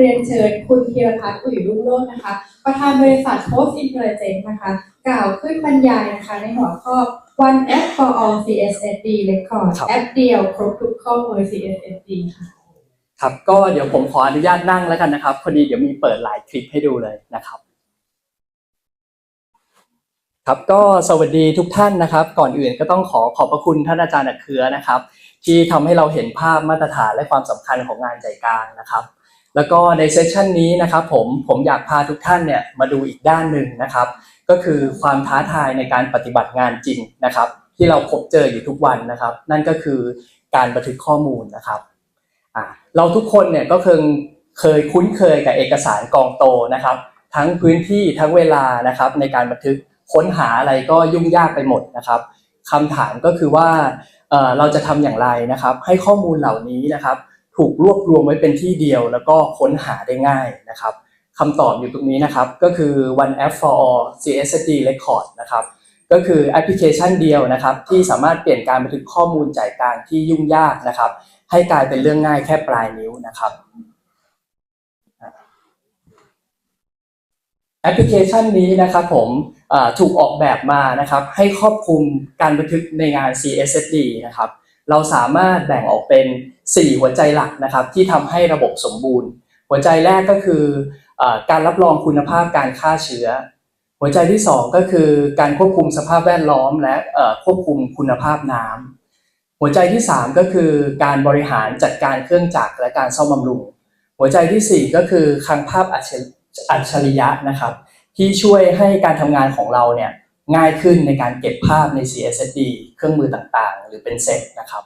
เรียนเชิญคุณธีรพัฒน์อุ๋ยรุ่งโรจน์นะคะ ประธานบริษัท Post Intelligence นะคะ กล่าวขึ้นบรรยายนะคะ ในหัวข้อ One App for All CSSD Record ครับแอปเดียวครบทุกข้อมูล CSSD ค่ะครับก็เดี๋ยวผมขออนุญาตนั่งแล้วกันนะครับพอดีเดี๋ยวมีเปิดหลายคลิปให้ดูเลยนะครับ ครับก็สวัสดีทุกท่านนะครับ ก่อนอื่นก็ต้องขอขอบพระคุณท่านอาจารย์อัดเครือนะครับ ที่ทำให้เราเห็นภาพมาตรฐานและความสำคัญของงานใจกลางนะครับ แล้วก็ในเซสชันนี้นะครับผมผมอยากพาทุกท่านเนี่ยมาดูอีกด้านหนึ่งนะครับ ก็คือความท้าทายในการปฏิบัติงานจริงนะครับ ที่เราพบเจออยู่ทุกวันนะครับ นั่นก็คือการบันทึกข้อมูลนะครับเราทุกคนเนี่ยก็เคยเคยคุ้นเคยกับเอกสารกองโตนะครับ ทั้งพื้นที่ทั้งเวลานะครับในการบันทึกค้นหาอะไรก็ยุ่งยากไปหมดนะครับคำถามก็คือว่าเอ่อเราจะทำอย่างไรนะครับ ให้ข้อมูลเหล่านี้นะครับ ถูกรวบรวมไว้เป็นที่เดียว แล้วก็ค้นหาได้ง่ายนะครับคำตอบอยู่ตรงนี้นะครับ ก็คือ One App for All c s d Record นะครับ ก็คือแอปพลิเคชันเดียวนะครับ ที่สามารถเปลี่ยนการบันทึกข้อมูลจ่ายกลางที่ยุ่งยากนะครับ ให้กลายเป็นเรื่องง่ายแค่ปลายนิ้วนะครับแอปพลิเคชันนี้นะครับผมถูกออกแบบมานะครับ ให้ครอบคลุมการบันทึกในงาน CSSD นะครับ เราสามารถแบ่งออกเป็น 4 หัวใจหลักนะครับ ที่ทำให้ระบบสมบูรณ์ หัวใจแรกก็คืออการรับรองคุณภาพการฆ่าเชื้อ หัวใจที่ 2 ก็คือการควบคุมสภาพแวดล้อม และควบคุมคุณภาพน้ำหัวใจที่ 3 ก็คือการบริหารจัดการเครื่องจักรและการซ่อมบำรุง หัวใจทีสี่4 ก็คือคลังภาพอัจฉริอัจฉริยะนะครับ ที่ช่วยให้การทำงานของเราเนี่ย ง่ายขึ้นในการเก็บภาพใน CSSD เครื่องมือต่างๆ หรือเป็นเซตนะครับ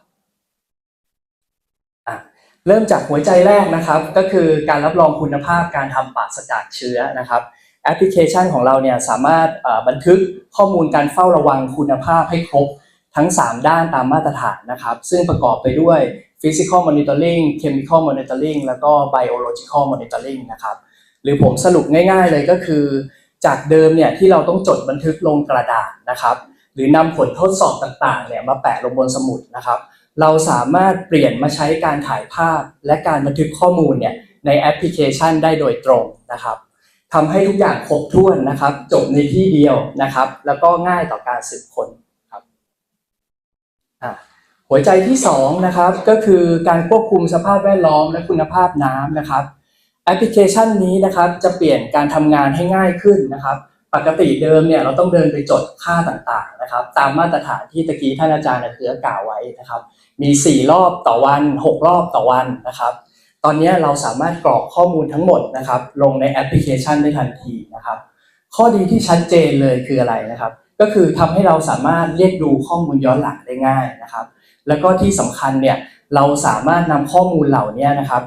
เริ่มจากหัวใจแรกนะครับ ก็คือการรับรองคุณภาพการทำปราศจากเชื้อนะครับแอปพลิเคชันของเราเนี่ยสามารถบันทึกข้อมูลการเฝ้าระวังคุณภาพให้ครบทั้ง 3 ด้านตามมาตรฐานนะครับ ซึ่งประกอบไปด้วย Physical Monitoring Chemical Monitoring แล้วก็ Biological Monitoring นะครับ หรือผมสรุปง่ายๆเลยก็คือ จากเดิมเนี่ยที่เราต้องจดบันทึกลงกระดาษนะครับ หรือนำผลทดสอบต่างๆเนี่ยมาแปะลงบนสมุดนะครับ เราสามารถเปลี่ยนมาใช้การถ่ายภาพและการบันทึกข้อมูลเนี่ยในแอปพลิเคชันได้โดยตรงนะครับทำให้ทุกอย่างครบถ้วนนะครับ จบในที่เดียวนะครับ แล้วก็ง่ายต่อการสืบค้นครับหัวใจที่สองนะครับก็คือการควบคุมสภาพแวดล้อมและคุณภาพน้ำนะครับ แอปพลิเคชันนี้นะครับจะเปลี่ยนการทำงานให้ง่ายขึ้นนะครับ ปกติเดิมเนี่ยเราต้องเดินไปจดค่าต่างๆนะครับ ตามมาตรฐานที่ตะกี้ท่านอาจารย์เถือกล่าวไว้นะครับ มี 4 รอบต่อวัน 6 รอบต่อวันนะครับ ตอนนี้เราสามารถกรอกข้อมูลทั้งหมดนะครับ ลงในแอปพลิเคชันได้ทันทีนะครับ ข้อดีที่ชัดเจนเลยคืออะไรนะครับ ก็คือทำให้เราสามารถเรียกดูข้อมูลย้อนหลังได้ง่ายนะครับ แล้วก็ที่สำคัญเนี่ยเราสามารถนำข้อมูลเหล่านี้นะครับ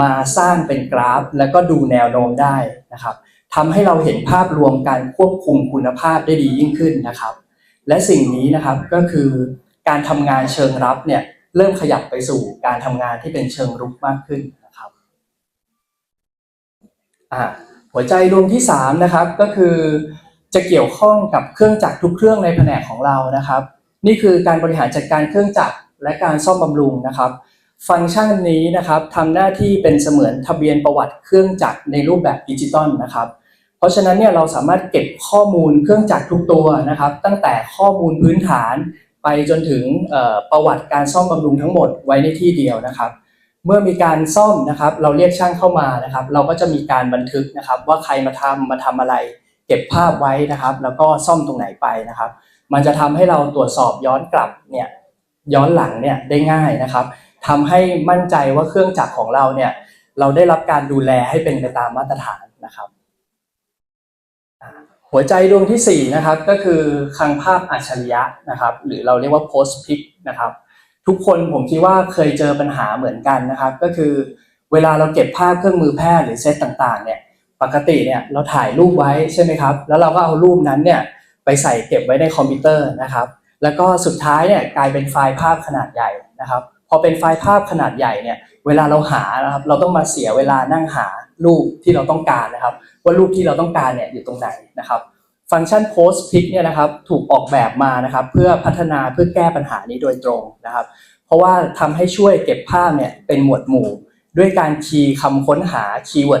มาสร้างเป็นกราฟ แล้วก็ดูแนวโน้มได้นะครับทำให้เราเห็นภาพรวมการควบคุมคุณภาพได้ดียิ่งขึ้นนะครับ และสิ่งนี้นะครับก็คือการทำงานเชิงรับเนี่ยเริ่มขยับไปสู่การทำงานที่เป็นเชิงรุกมากขึ้นนะครับหัวใจดวงที่3นะครับก็คือจะเกี่ยวข้องกับเครื่องจักรทุกเครื่องในแผนกของเรานะครับ นี่คือการบริหารจัดการเครื่องจักรและการซ่อมบำรุงนะครับ ฟังก์ชันนี้นะครับทำหน้าที่เป็นเสมือนทะเบียนประวัติเครื่องจักรในรูปแบบดิจิตอลนะครับ เพราะฉะนั้นเนี่ยเราสามารถเก็บข้อมูลเครื่องจักรทุกตัวนะครับ ตั้งแต่ข้อมูลพื้นฐานไปจนถึงประวัติการซ่อมบำรุงทั้งหมดไว้ในที่เดียวนะครับ เมื่อมีการซ่อมนะครับ เราเรียกช่างเข้ามานะครับ เราก็จะมีการบันทึกนะครับ ว่าใครมาทำมาทำอะไร เก็บภาพไว้นะครับ แล้วก็ซ่อมตรงไหนไปนะครับ มันจะทำให้เราตรวจสอบย้อนกลับเนี่ยย้อนหลังเนี่ยได้ง่ายนะครับ ทำให้มั่นใจว่าเครื่องจักรของเราเนี่ย เราได้รับการดูแลให้เป็นไปตามมาตรฐานนะครับ หัวใจดวงที่ 4 นะครับ ก็คือคลังภาพอัจฉริยะนะครับ หรือเราเรียกว่า post pic นะครับ ทุกคนผมคิดว่าเคยเจอปัญหาเหมือนกันนะครับ ก็คือเวลาเราเก็บภาพเครื่องมือแพทย์หรือเซตต่างๆ เนี่ย ปกติเนี่ยเราถ่ายรูปไว้ใช่ไหมครับ แล้วเราก็เอารูปนั้นเนี่ยไปใส่เก็บไว้ในคอมพิวเตอร์นะครับ แล้วก็สุดท้ายเนี่ยกลายเป็นไฟล์ภาพขนาดใหญ่นะครับ อเป็นไฟล์ภาพขนาดใหญ่เนี่ยเวลาเราหานะครับเราต้องมาเสียเวลานั่งหารูปที่เราต้องการนะครับ ว่ารูปที่เราต้องการเนี่ยอยู่ตรงไหนนะครับ ฟังก์ชัน post pic เนี่ยนะครับถูกออกแบบมานะครับ เพื่อพัฒนาเพื่อแก้ปัญหานี้โดยตรงนะครับ เพราะว่าทำให้ช่วยเก็บภาพเนี่ยเป็นหมวดหมู่ ด้วยการคีย์คำค้นหาคีย์เวิร์ด